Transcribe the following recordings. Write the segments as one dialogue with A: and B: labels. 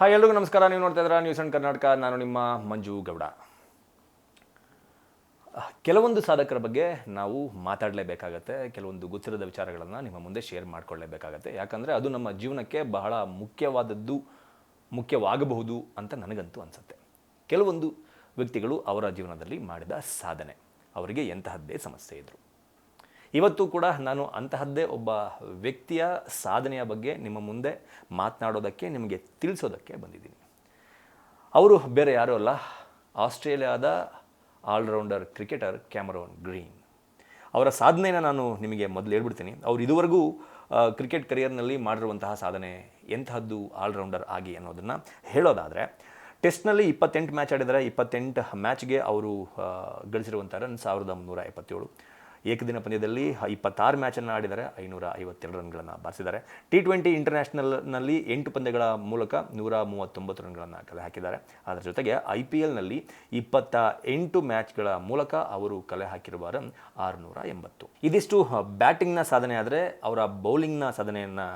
A: Hi, ಎಲ್ರಿಗೂ ನಮಸ್ಕಾರ. ನೀವು ನೋಡ್ತಾ ಇದ್ದೀರಾ ನ್ಯೂಸ್ ಅಂಡ್ ಕರ್ನಾಟಕ ನಾನು ನಿಮ್ಮ ಮಂಜು ಗೌಡ. ಕೆಲವೊಂದು ಸಾಧಕರ ಬಗ್ಗೆ ನಾವು ಮಾತಾಡಲೇಬೇಕಾಗತ್ತೆ. ಕೆಲವೊಂದು ಗೊತ್ತಿರದ ವಿಚಾರಗಳನ್ನು ನಿಮ್ಮ ಮುಂದೆ ಶೇರ್ ಮಾಡಿಕೊಳ್ಳೇಬೇಕಾಗತ್ತೆ. ಯಾಕಂದರೆ ಅದು ನಮ್ಮ ಜೀವನಕ್ಕೆ ಬಹಳ ಮುಖ್ಯವಾದದ್ದು, ಮುಖ್ಯವಾಗಬಹುದು ಅಂತ ನನಗಂತೂ ಅನಿಸುತ್ತೆ. ಕೆಲವೊಂದು ವ್ಯಕ್ತಿಗಳು ಅವರ ಜೀವನದಲ್ಲಿ ಮಾಡಿದ ಸಾಧನೆ. ಅವರಿಗೆ ಎಂತಹದ್ದೇ ಸಮಸ್ಯೆ ಇದ್ದರು ಇವತ್ತು ಕೂಡ ನಾನು ಅಂತಹದ್ದೇ ಒಬ್ಬ ವ್ಯಕ್ತಿಯ ಸಾಧನೆಯ ಬಗ್ಗೆ ನಿಮ್ಮ ಮುಂದೆ ಮಾತನಾಡೋದಕ್ಕೆ, ನಿಮಗೆ ತಿಳಿಸೋದಕ್ಕೆ ಬಂದಿದ್ದೀನಿ. ಅವರು ಬೇರೆ ಯಾರೂ ಅಲ್ಲ, ಆಸ್ಟ್ರೇಲಿಯಾದ ಆಲ್ರೌಂಡರ್, ಕ್ರಿಕೆಟರ್ ಕ್ಯಾಮರೋನ್ ಗ್ರೀನ್. ಅವರ ಸಾಧನೆಯನ್ನು ನಾನು ನಿಮಗೆ ಮೊದಲು ಹೇಳ್ಬಿಡ್ತೀನಿ. ಅವರು ಇದುವರೆಗೂ ಕ್ರಿಕೆಟ್ ಕರಿಯರ್ನಲ್ಲಿ ಮಾಡಿರುವಂತಹ ಸಾಧನೆ ಎಂತಹದ್ದು ಆಲ್ರೌಂಡರ್ ಆಗಿ ಅನ್ನೋದನ್ನು ಹೇಳೋದಾದರೆ, ಟೆಸ್ಟ್ನಲ್ಲಿ ಇಪ್ಪತ್ತೆಂಟು ಮ್ಯಾಚ್ ಆಡಿದರೆ ಇಪ್ಪತ್ತೆಂಟು ಮ್ಯಾಚ್ಗೆ ಅವರು ಗಳಿಸಿರುವಂಥ ರನ್ ಸಾವಿರದ ಮುನ್ನೂರ ಎಪ್ಪತ್ತೇಳು. ಏಕದಿನ ಪಂದ್ಯದಲ್ಲಿ ಇಪ್ಪತ್ತಾರು ಮ್ಯಾಚನ್ನು ಆಡಿದರೆ ಐನೂರ ಐವತ್ತೆರಡು ರನ್ಗಳನ್ನು ಬಾರಿಸಿದ್ದಾರೆ. ಟಿ ಟ್ವೆಂಟಿ ಇಂಟರ್ನ್ಯಾಷನಲ್ನಲ್ಲಿ ಎಂಟು ಪಂದ್ಯಗಳ ಮೂಲಕ ನೂರ ಮೂವತ್ತೊಂಬತ್ತು ರನ್ಗಳನ್ನು ಕಲೆ ಹಾಕಿದ್ದಾರೆ. ಅದರ ಜೊತೆಗೆ ಐ ಪಿ ಎಲ್ನಲ್ಲಿ ಇಪ್ಪತ್ತ ಎಂಟು ಮ್ಯಾಚ್ಗಳ ಮೂಲಕ ಅವರು ಕಲೆ ಹಾಕಿರುವ ರನ್ ಆರುನೂರ ಎಂಬತ್ತು. ಇದಿಷ್ಟು ಬ್ಯಾಟಿಂಗ್ನ ಸಾಧನೆ ಆದರೆ ಅವರ ಬೌಲಿಂಗ್ನ ಸಾಧನೆಯನ್ನು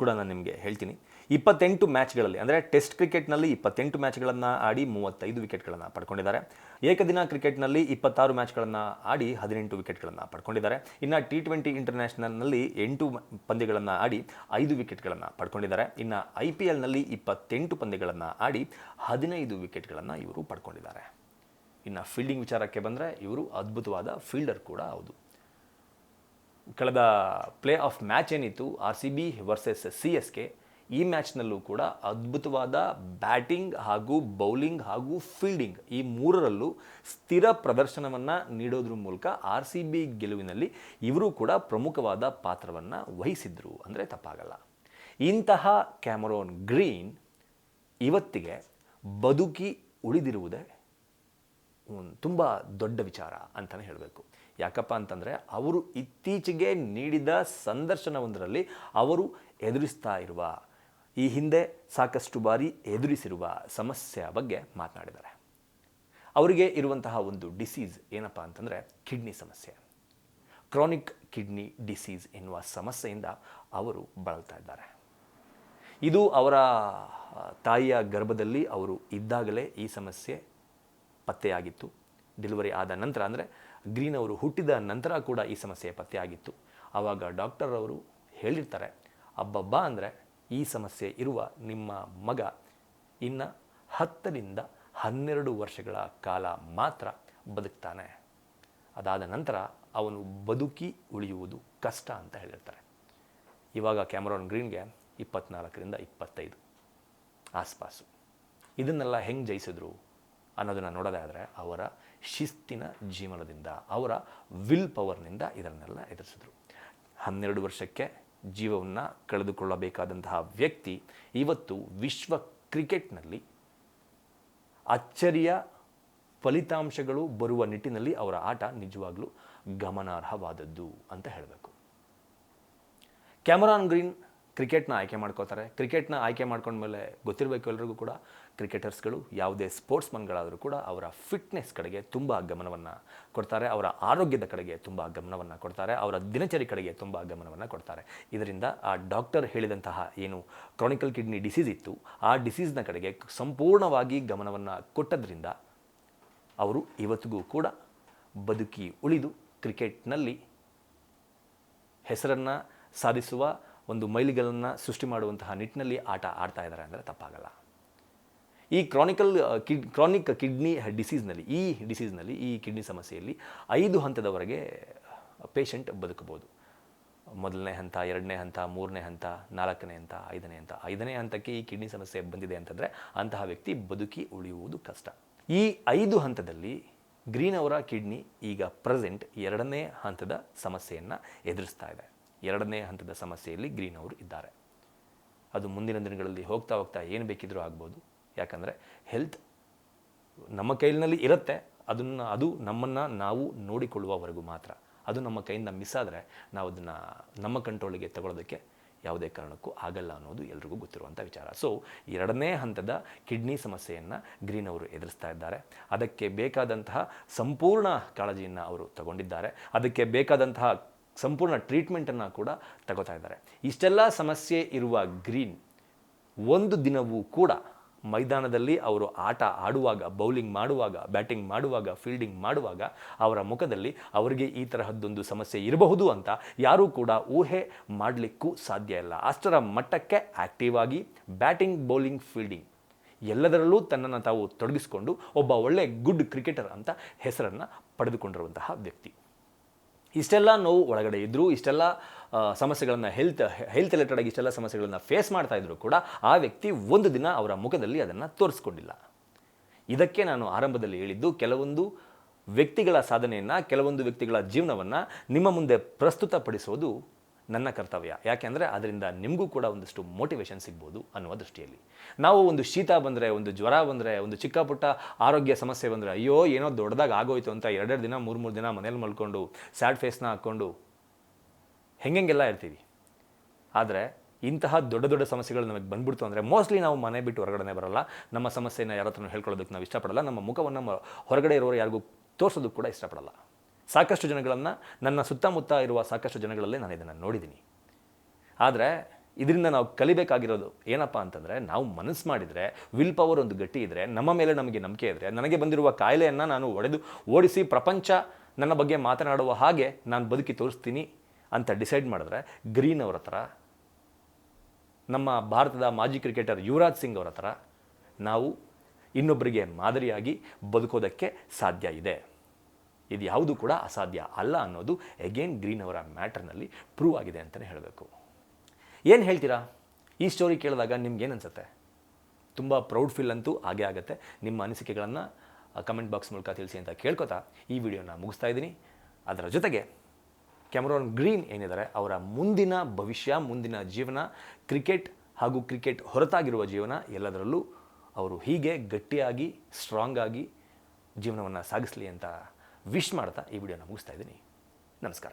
A: ಕೂಡ ನಾನು ನಿಮಗೆ ಹೇಳ್ತೀನಿ. ಇಪ್ಪತ್ತೆಂಟು ಮ್ಯಾಚ್ಗಳಲ್ಲಿ, ಅಂದರೆ ಟೆಸ್ಟ್ ಕ್ರಿಕೆಟ್ನಲ್ಲಿ ಇಪ್ಪತ್ತೆಂಟು ಮ್ಯಾಚ್ಗಳನ್ನು ಆಡಿ ಮೂವತ್ತೈದು ವಿಕೆಟ್ಗಳನ್ನು ಪಡ್ಕೊಂಡಿದ್ದಾರೆ. ಏಕದಿನ ಕ್ರಿಕೆಟ್ನಲ್ಲಿ ಇಪ್ಪತ್ತಾರು ಮ್ಯಾಚ್ಗಳನ್ನು ಆಡಿ ಹದಿನೆಂಟು ವಿಕೆಟ್ಗಳನ್ನು ಪಡ್ಕೊಂಡಿದ್ದಾರೆ. ಇನ್ನು ಟಿ ಟ್ವೆಂಟಿ ಇಂಟರ್ನ್ಯಾಷನಲ್ನಲ್ಲಿ ಎಂಟು ಪಂದ್ಯಗಳನ್ನು ಆಡಿ ಐದು ವಿಕೆಟ್ಗಳನ್ನು ಪಡ್ಕೊಂಡಿದ್ದಾರೆ. ಇನ್ನು ಐ ಪಿ ಎಲ್ನಲ್ಲಿ ಇಪ್ಪತ್ತೆಂಟು ಪಂದ್ಯಗಳನ್ನು ಆಡಿ ಹದಿನೈದು ವಿಕೆಟ್ಗಳನ್ನು ಇವರು ಪಡ್ಕೊಂಡಿದ್ದಾರೆ. ಇನ್ನು ಫೀಲ್ಡಿಂಗ್ ವಿಚಾರಕ್ಕೆ ಬಂದರೆ ಇವರು ಅದ್ಭುತವಾದ ಫೀಲ್ಡರ್ ಕೂಡ ಹೌದು. ಕಳೆದ ಪ್ಲೇ ಆಫ್ ಮ್ಯಾಚ್ ಏನಿತ್ತು, R C B versus C S K, ಈ ಮ್ಯಾಚ್ನಲ್ಲೂ ಕೂಡ ಅದ್ಭುತವಾದ ಬ್ಯಾಟಿಂಗ್ ಹಾಗೂ ಬೌಲಿಂಗ್ ಹಾಗೂ ಫೀಲ್ಡಿಂಗ್ ಈ ಮೂರರಲ್ಲೂ ಸ್ಥಿರ ಪ್ರದರ್ಶನವನ್ನು ನೀಡೋದ್ರ ಮೂಲಕ ಆರ್ ಸಿ ಬಿ ಗೆಲುವಿನಲ್ಲಿ ಇವರು ಕೂಡ ಪ್ರಮುಖವಾದ ಪಾತ್ರವನ್ನು ವಹಿಸಿದ್ರು ಅಂದರೆ ತಪ್ಪಾಗಲ್ಲ. ಇಂತಹ ಕ್ಯಾಮರೋನ್ ಗ್ರೀನ್ ಇವತ್ತಿಗೆ ಬದುಕಿ ಉಳಿದಿರುವುದೇ ತುಂಬ ದೊಡ್ಡ ವಿಚಾರ ಅಂತಲೇ ಹೇಳಬೇಕು. ಯಾಕಪ್ಪ ಅಂತಂದರೆ ಅವರು ಇತ್ತೀಚೆಗೆ ನೀಡಿದ ಸಂದರ್ಶನವೊಂದರಲ್ಲಿ ಅವರು ಎದುರಿಸ್ತಾ ಇರುವ, ಈ ಹಿಂದೆ ಸಾಕಷ್ಟು ಬಾರಿ ಎದುರಿಸಿರುವ ಸಮಸ್ಯೆಯ ಬಗ್ಗೆ ಮಾತನಾಡಿದ್ದಾರೆ. ಅವರಿಗೆ ಇರುವಂತಹ ಒಂದು ಡಿಸೀಸ್ ಏನಪ್ಪ ಅಂತಂದರೆ ಕಿಡ್ನಿ ಸಮಸ್ಯೆ. ಕ್ರಾನಿಕ್ ಕಿಡ್ನಿ ಡಿಸೀಸ್ ಎನ್ನುವ ಸಮಸ್ಯೆಯಿಂದ ಅವರು ಬಳಲ್ತಾ ಇದ್ದಾರೆ. ಇದು ಅವರ ತಾಯಿಯ ಗರ್ಭದಲ್ಲಿ ಅವರು ಇದ್ದಾಗಲೇ ಈ ಸಮಸ್ಯೆ ಪತ್ತೆಯಾಗಿತ್ತು. ಡೆಲಿವರಿ ಆದ ನಂತರ ಅಂದರೆ ಗ್ರೀನ್ ಅವರು ಹುಟ್ಟಿದ ನಂತರ ಕೂಡ ಈ ಸಮಸ್ಯೆ ಪತ್ತೆಯಾಗಿತ್ತು. ಆವಾಗ ಡಾಕ್ಟರ್ ಅವರು ಹೇಳಿರ್ತಾರೆ, ಅಬ್ಬಬ್ಬ ಅಂದರೆ ಈ ಸಮಸ್ಯೆ ಇರುವ ನಿಮ್ಮ ಮಗ ಇನ್ನು ಹತ್ತರಿಂದ ಹನ್ನೆರಡು ವರ್ಷಗಳ ಕಾಲ ಮಾತ್ರ ಬದುಕ್ತಾನೆ. ಅದಾದ ನಂತರ ಅವನು ಬದುಕಿ ಉಳಿಯುವುದು ಕಷ್ಟ ಅಂತ ಹೇಳಿರ್ತಾರೆ. ಇವಾಗ ಕ್ಯಾಮರಾನ್ ಗ್ರೀನ್ಗೆ ಇಪ್ಪತ್ನಾಲ್ಕರಿಂದ ಇಪ್ಪತ್ತೈದು ಆಸ್ಪಾಸು. ಇದನ್ನೆಲ್ಲ ಹೆಂಗೆ ಜಯಿಸಿದ್ರು? ಅನ್ನೋದನ್ನು ನೋಡೋದಾದರೆ ಅವರ ಶಿಸ್ತಿನ ಜೀವನದಿಂದ, ಅವರ ವಿಲ್ ಪವರ್ನಿಂದ ಇದನ್ನೆಲ್ಲ ಎದುರಿಸಿದ್ರು. ಹನ್ನೆರಡು ವರ್ಷಕ್ಕೆ ಜೀವವನ್ನು ಕಳೆದುಕೊಳ್ಳಬೇಕಾದಂತಹ ವ್ಯಕ್ತಿ ಇವತ್ತು ವಿಶ್ವ ಕ್ರಿಕೆಟ್ನಲ್ಲಿ ಅಚ್ಚರಿಯ ಫಲಿತಾಂಶಗಳು ಬರುವ ನಿಟ್ಟಿನಲ್ಲಿ ಅವರ ಆಟ ನಿಜವಾಗ್ಲೂ ಗಮನಾರ್ಹವಾದದ್ದು ಅಂತ ಹೇಳಬೇಕು. ಕ್ಯಾಮರಾನ್ ಗ್ರೀನ್ ಕ್ರಿಕೆಟ್ನ ಆಯ್ಕೆ ಮಾಡ್ಕೋತಾರೆ. ಕ್ರಿಕೆಟ್ನ ಆಯ್ಕೆ ಮಾಡ್ಕೊಂಡ್ಮೇಲೆ ಗೊತ್ತಿರಬೇಕು ಎಲ್ರಿಗೂ ಕೂಡ, ಕ್ರಿಕೆಟರ್ಸ್ಗಳು ಯಾವುದೇ ಸ್ಪೋರ್ಟ್ಸ್ಮನ್ಗಳಾದರೂ ಕೂಡ ಅವರ ಫಿಟ್ನೆಸ್ ಕಡೆಗೆ ತುಂಬ ಗಮನವನ್ನು ಕೊಡ್ತಾರೆ. ಅವರ ಆರೋಗ್ಯದ ಕಡೆಗೆ ತುಂಬ ಗಮನವನ್ನು ಕೊಡ್ತಾರೆ. ಅವರ ದಿನಚರಿ ಕಡೆಗೆ ತುಂಬ ಗಮನವನ್ನು ಕೊಡ್ತಾರೆ. ಇದರಿಂದ ಆ ಡಾಕ್ಟರ್ ಹೇಳಿದಂತಹ ಏನು ಕ್ರಾನಿಕಲ್ ಕಿಡ್ನಿ ಡಿಸೀಸ್ ಇತ್ತು, ಆ ಡಿಸೀಸ್ನ ಕಡೆಗೆ ಸಂಪೂರ್ಣವಾಗಿ ಗಮನವನ್ನು ಕೊಟ್ಟದ್ರಿಂದ ಅವರು ಇವತ್ತಿಗೂ ಕೂಡ ಬದುಕಿ ಉಳಿದು ಕ್ರಿಕೆಟ್ನಲ್ಲಿ ಹೆಸರನ್ನು ಸಾಧಿಸುವ ಒಂದು ಮೈಲಿಗಲನ್ನು ಸೃಷ್ಟಿ ಮಾಡುವಂತಹ ನಿಟ್ಟಿನಲ್ಲಿ ಆಟ ಆಡ್ತಾ ಇದ್ದಾರೆ ಅಂದರೆ ತಪ್ಪಾಗಲ್ಲ. ಈ ಕ್ರಾನಿಕಲ್ ಕಿಡ್, ಕ್ರಾನಿಕ್ ಕಿಡ್ನಿ ಡಿಸೀಸ್ನಲ್ಲಿ, ಈ ಡಿಸೀಸ್ನಲ್ಲಿ, ಈ ಕಿಡ್ನಿ ಸಮಸ್ಯೆಯಲ್ಲಿ ಐದು ಹಂತದವರೆಗೆ ಪೇಷಂಟ್ ಬದುಕಬಹುದು. ಮೊದಲನೇ ಹಂತ, ಎರಡನೇ ಹಂತ, ಮೂರನೇ ಹಂತ, ನಾಲ್ಕನೇ ಹಂತ, ಐದನೇ ಹಂತ. ಐದನೇ ಹಂತಕ್ಕೆ ಈ ಕಿಡ್ನಿ ಸಮಸ್ಯೆ ಬಂದಿದೆ ಅಂತಂದರೆ ಅಂತಹ ವ್ಯಕ್ತಿ ಬದುಕಿ ಉಳಿಯುವುದು ಕಷ್ಟ. ಈ ಐದು ಹಂತದಲ್ಲಿ ಗ್ರೀನ್ ಅವರ ಕಿಡ್ನಿ ಈಗ ಪ್ರೆಸೆಂಟ್ ಎರಡನೇ ಹಂತದ ಸಮಸ್ಯೆಯನ್ನು ಎದುರಿಸ್ತಾ ಇದೆ. ಎರಡನೇ ಹಂತದ ಸಮಸ್ಯೆಯಲ್ಲಿ ಗ್ರೀನ್ ಅವರು ಇದ್ದಾರೆ. ಅದು ಮುಂದಿನ ದಿನಗಳಲ್ಲಿ ಹೋಗ್ತಾ ಹೋಗ್ತಾ ಏನು ಬೇಕಿದ್ರೂ ಆಗ್ಬೋದು. ಯಾಕಂದರೆ ಹೆಲ್ತ್ ನಮ್ಮ ಕೈಲಿನಲ್ಲಿ ಇರುತ್ತೆ. ಅದನ್ನು, ಅದು ನಮ್ಮನ್ನು ನಾವು ನೋಡಿಕೊಳ್ಳುವವರೆಗೂ ಮಾತ್ರ. ಅದು ನಮ್ಮ ಕೈಯಿಂದ ಮಿಸ್ ಆದರೆ ನಾವು ಅದನ್ನು ನಮ್ಮ ಕಂಟ್ರೋಲಿಗೆ ತಗೊಳ್ಳೋದಕ್ಕೆ ಯಾವುದೇ ಕಾರಣಕ್ಕೂ ಆಗಲ್ಲ ಅನ್ನೋದು ಎಲ್ರಿಗೂ ಗೊತ್ತಿರುವಂಥ ವಿಚಾರ. ಸೊ ಎರಡನೇ ಹಂತದ ಕಿಡ್ನಿ ಸಮಸ್ಯೆಯನ್ನು ಗ್ರೀನ್ ಅವರು ಎದುರಿಸ್ತಾ ಇದ್ದಾರೆ. ಅದಕ್ಕೆ ಬೇಕಾದಂತಹ ಸಂಪೂರ್ಣ ಕಾಳಜಿಯನ್ನು ಅವರು ತಗೊಂಡಿದ್ದಾರೆ. ಅದಕ್ಕೆ ಬೇಕಾದಂತಹ ಸಂಪೂರ್ಣ ಟ್ರೀಟ್ಮೆಂಟನ್ನು ಕೂಡ ತಗೋತಾ ಇದ್ದಾರೆ. ಇಷ್ಟೆಲ್ಲ ಸಮಸ್ಯೆ ಇರುವ ಗ್ರೀನ್ ಒಂದು ದಿನವೂ ಕೂಡ ಮೈದಾನದಲ್ಲಿ ಅವರು ಆಟ ಆಡುವಾಗ, ಬೌಲಿಂಗ್ ಮಾಡುವಾಗ, ಬ್ಯಾಟಿಂಗ್ ಮಾಡುವಾಗ ಫೀಲ್ಡಿಂಗ್ ಮಾಡುವಾಗ ಅವರ ಮುಖದಲ್ಲಿ ಅವರಿಗೆ ಈ ತರಹದ್ದೊಂದು ಸಮಸ್ಯೆ ಇರಬಹುದು ಅಂತ ಯಾರೂ ಕೂಡ ಊಹೆ ಮಾಡಲಿಕ್ಕೂ ಸಾಧ್ಯ ಇಲ್ಲ. ಅಷ್ಟರ ಮಟ್ಟಕ್ಕೆ ಆ್ಯಕ್ಟಿವ್ ಆಗಿ ಬ್ಯಾಟಿಂಗ್, ಬೌಲಿಂಗ್ ಫೀಲ್ಡಿಂಗ್ ಎಲ್ಲದರಲ್ಲೂ ತನ್ನನ್ನು ತಾವು ತೊಡಗಿಸಿಕೊಂಡು ಒಬ್ಬ ಒಳ್ಳೆ ಗುಡ್ ಕ್ರಿಕೆಟರ್ ಅಂತ ಹೆಸರನ್ನು ಪಡೆದುಕೊಂಡಿರುವಂತಹ ವ್ಯಕ್ತಿ. ಇಷ್ಟೆಲ್ಲ ನೋವು ಒಳಗಡೆ ಇದ್ದರೂ ಇಷ್ಟೆಲ್ಲ ಸಮಸ್ಯೆಗಳನ್ನು ಹೆಲ್ತ್ ಹೆಲ್ತ್ ರಿಲೇಟೆಡ್ ಆಗಿ ಇಷ್ಟೆಲ್ಲ ಸಮಸ್ಯೆಗಳನ್ನು ಫೇಸ್ ಮಾಡ್ತಾ ಇದ್ದರೂ ಕೂಡ ಆ ವ್ಯಕ್ತಿ ಒಂದು ದಿನ ಅವರ ಮುಖದಲ್ಲಿ ಅದನ್ನು ತೋರಿಸ್ಕೊಂಡಿಲ್ಲ. ಇದಕ್ಕೆ ನಾನು ಆರಂಭದಲ್ಲಿ ಹೇಳಿದ್ದು, ಕೆಲವೊಂದು ವ್ಯಕ್ತಿಗಳ ಸಾಧನೆಯನ್ನು, ಕೆಲವೊಂದು ವ್ಯಕ್ತಿಗಳ ಜೀವನವನ್ನು ನಿಮ್ಮ ಮುಂದೆ ಪ್ರಸ್ತುತಪಡಿಸೋದು ನನ್ನ ಕರ್ತವ್ಯ. ಯಾಕೆಂದರೆ ಅದರಿಂದ ನಿಮಗೂ ಕೂಡ ಒಂದಷ್ಟು ಮೋಟಿವೇಶನ್ ಸಿಗ್ಬೋದು ಅನ್ನುವ ದೃಷ್ಟಿಯಲ್ಲಿ. ನಾವು ಒಂದು ಶೀತ ಬಂದರೆ, ಒಂದು ಜ್ವರ ಬಂದರೆ, ಒಂದು ಚಿಕ್ಕ ಪುಟ್ಟ ಆರೋಗ್ಯ ಸಮಸ್ಯೆ ಬಂದರೆ, ಅಯ್ಯೋ, ಏನೋ ದೊಡ್ಡದಾಗಿ ಆಗೋಯ್ತು ಅಂತ ಎರಡೆರಡು ದಿನ, ಮೂರು ಮೂರು ದಿನ ಮನೇಲಿ ಮಲ್ಕೊಂಡು ಸ್ಯಾಡ್ ಫೇಸ್ನ ಹಾಕ್ಕೊಂಡು ಹೆಂಗೆಲ್ಲ ಇರ್ತೀವಿ. ಆದರೆ ಇಂತಹ ದೊಡ್ಡ ದೊಡ್ಡ ಸಮಸ್ಯೆಗಳು ನಮಗೆ ಬಂದ್ಬಿಡ್ತು ಅಂದರೆ ಮೋಸ್ಟ್ಲಿ ನಾವು ಮನೆ ಬಿಟ್ಟು ಹೊರಗಡೆ ಬರಲ್ಲ. ನಮ್ಮ ಸಮಸ್ಯೆನ ಯಾರ ಹತ್ರನೂ ಹೇಳ್ಕೊಳ್ಳೋದಕ್ಕೆ ನಾವು ಇಷ್ಟಪಡಲ್ಲ. ನಮ್ಮ ಮುಖವನ್ನು ಹೊರಗಡೆ ಇರೋರು ಯಾರಿಗೂ ತೋರಿಸೋದಕ್ಕೆ ಕೂಡ ಇಷ್ಟಪಡಲ್ಲ. ಸಾಕಷ್ಟು ಜನಗಳನ್ನು ನನ್ನ ಸುತ್ತಮುತ್ತ ಇರುವ ಸಾಕಷ್ಟು ಜನಗಳಲ್ಲೇ ನಾನು ಇದನ್ನು ನೋಡಿದ್ದೀನಿ ಆದರೆ ಇದರಿಂದ ನಾವು ಕಲಿಬೇಕಾಗಿರೋದು ಏನಪ್ಪ ಅಂತಂದರೆ ನಾವು ಮನಸ್ಸು ಮಾಡಿದರೆ ವಿಲ್ ಪವರ್ ಒಂದು ಗಟ್ಟಿ ಇದ್ದರೆ ನಮ್ಮ ಮೇಲೆ ನಮಗೆ ನಂಬಿಕೆ ಇದ್ದರೆ ನನಗೆ ಬಂದಿರುವ ಕಾಯಿಲೆಯನ್ನು ನಾನು ಒಡೆದು ಓಡಿಸಿ ಪ್ರಪಂಚ ನನ್ನ ಬಗ್ಗೆ ಮಾತನಾಡುವ ಹಾಗೆ ನಾನು ಬದುಕಿ ತೋರಿಸ್ತೀನಿ ಅಂತ ಡಿಸೈಡ್ ಮಾಡಿದ್ರೆ ಗ್ರೀನ್ ಅವರ ಹತ್ರ, ನಮ್ಮ ಭಾರತದ ಮಾಜಿ ಕ್ರಿಕೆಟರ್ ಯುವರಾಜ್ ಸಿಂಗ್ ಅವರ ಹತ್ರ ನಾವು ಇನ್ನೊಬ್ಬರಿಗೆ ಮಾದರಿಯಾಗಿ ಬದುಕೋದಕ್ಕೆ ಸಾಧ್ಯ ಇದೆ. ಇದು ಯಾವುದು ಕೂಡ ಅಸಾಧ್ಯ ಅಲ್ಲ ಅನ್ನೋದು ಎಗೇನ್ ಗ್ರೀನ್ ಅವರ ಮ್ಯಾಟರ್ನಲ್ಲಿ ಪ್ರೂವ್ ಆಗಿದೆ ಅಂತಲೇ ಹೇಳಬೇಕು. ಏನು ಹೇಳ್ತೀರಾ? ಈ ಸ್ಟೋರಿ ಕೇಳಿದಾಗ ನಿಮ್ಗೇನು ಅನಿಸುತ್ತೆ? ತುಂಬ ಪ್ರೌಡ್ ಫೀಲ್ ಅಂತೂ ಆಗೇ ಆಗುತ್ತೆ. ನಿಮ್ಮ ಅನಿಸಿಕೆಗಳನ್ನು ಕಮೆಂಟ್ ಬಾಕ್ಸ್ ಮೂಲಕ ತಿಳಿಸಿ ಅಂತ ಕೇಳ್ಕೊತಾ ಈ ವಿಡಿಯೋನ ಮುಗಿಸ್ತಾ ಇದ್ದೀನಿ. ಅದರ ಜೊತೆಗೆ ಕ್ಯಾಮರಾನ್ ಗ್ರೀನ್ ಏನಿದ್ದಾರೆ, ಅವರ ಮುಂದಿನ ಭವಿಷ್ಯ, ಮುಂದಿನ ಜೀವನ ಕ್ರಿಕೆಟ್ ಹಾಗೂ ಕ್ರಿಕೆಟ್ ಹೊರತಾಗಿರುವ ಜೀವನ ಎಲ್ಲದರಲ್ಲೂ ಅವರು ಹೀಗೆ ಗಟ್ಟಿಯಾಗಿ ಸ್ಟ್ರಾಂಗ್ ಆಗಿ ಜೀವನವನ್ನು ಸಾಗಿಸಲಿ ಅಂತ ವಿಶ್ ಮಾಡ್ತಾ ಈ ವಿಡಿಯೋನ ಮುಗಿಸ್ತಾ ಇದ್ದೀನಿ. ನಮಸ್ಕಾರ.